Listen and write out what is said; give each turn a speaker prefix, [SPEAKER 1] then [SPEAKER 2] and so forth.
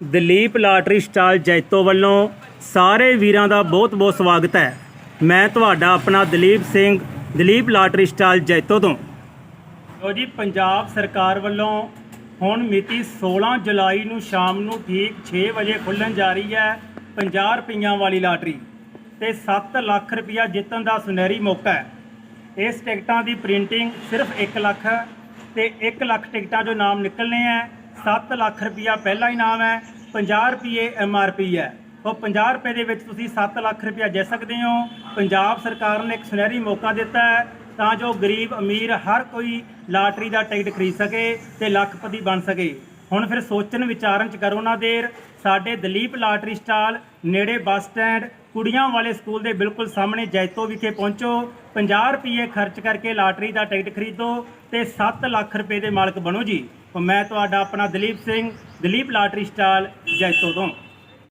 [SPEAKER 1] Dalip lottery stall Jaito ਵੱਲੋਂ ਸਾਰੇ ਵੀਰਾਂ ਦਾ ਬਹੁਤ-ਬਹੁਤ ਸਵਾਗਤ ਹੈ। ਮੈਂ ਤੁਹਾਡਾ ਆਪਣਾ ਦਲੀਪ ਸਿੰਘ, ਦਲੀਪ ਲਾਟਰੀ ਸਟਾਲ ਜੈਤੋ ਤੋਂ। ਲੋ ਜੀ, ਪੰਜਾਬ ਸਰਕਾਰ ਵੱਲੋਂ ਹੁਣ ਮਿਤੀ 16 ਜੁਲਾਈ ਨੂੰ ਸ਼ਾਮ ਨੂੰ ਠੀਕ 6 ਵਜੇ ਖੁੱਲਣ ਜਾ ਰਹੀ ਹੈ 50 ਰੁਪਈਆਂ ਵਾਲੀ ਲਾਟਰੀ ਤੇ 7 ਲੱਖ ਰੁਪਈਆ ਜਿੱਤਣ ਦਾ ਸੁਨਹਿਰੀ ਮੌਕਾ ਹੈ। ਇਸ ਟਿਕਟਾਂ ਦੀ ਪ੍ਰਿੰਟਿੰਗ ਸਿਰਫ 1 ਲੱਖ ਹੈ ਤੇ 1 ਲੱਖ ਟਿਕਟਾਂ ਜੋ ਨਾਮ ਨਿਕਲਨੇ ਹੈ। 7 ਲੱਖ ਰੁਪਈਆ ਪਹਿਲਾ ਇਨਾਮ ਹੈ 50 ਰੁਪਏ ਪੀ ਹੈ। ਉਹ 50 ਰੁਪਏ ਦੇ ਵਿੱਚ ਤੁਸੀਂ 7 ਲੱਖ ਰੁਪਇਆ ਜਿੱਤ ਸਕਦੇ ਹੋ। ਪੰਜਾਬ ਸਰਕਾਰ ਨੇ ਇੱਕ ਸੁਨਹਿਰੀ ਮੌਕਾ ਦਿੱਤਾ ਹੈ, ਤਾਂ ਜੋ ਗਰੀਬ ਅਮੀਰ ਹਰ ਕੋਈ ਲਾਟਰੀ ਦਾ ਟਿਕਟ ਖਰੀਦ ਸਕੇ ਤੇ ਲੱਖਪਤੀ ਬਣ ਸਕੇ। ਹੁਣ ਫਿਰ ਸੋਚਣ ਵਿਚਾਰਨ ਚ ਕਰੋ ਨਾ ਦੇਰ। ਸਾਡੇ ਦਲੀਪ ਲਾਟਰੀ ਸਟਾਲ, ਨੇੜੇ ਬੱਸ ਸਟੈਂਡ, ਕੁੜੀਆਂ ਵਾਲੇ ਸਕੂਲ ਦੇ ਬਿਲਕੁਲ ਸਾਹਮਣੇ ਜੈਤੋ ਵਿਖੇ ਪਹੁੰਚੋ। 50 ਰੁਪਏ ਖਰਚ ਕਰਕੇ ਲਾਟਰੀ ਦਾ ਟਿਕਟ ਖਰੀਦੋ ਤੇ 7 ਲੱਖ ਰੁਪਏ ਦੇ ਮਾਲਕ ਬਣੋ ਜੀ। ਮੈਂ ਤੁਹਾਡਾ ਆਪਣਾ ਦਲੀਪ ਸਿੰਘ, ਦਲੀਪ ਲਾਟਰੀ ਸਟਾਲ ਜੈਤੋ ਤੋਂ।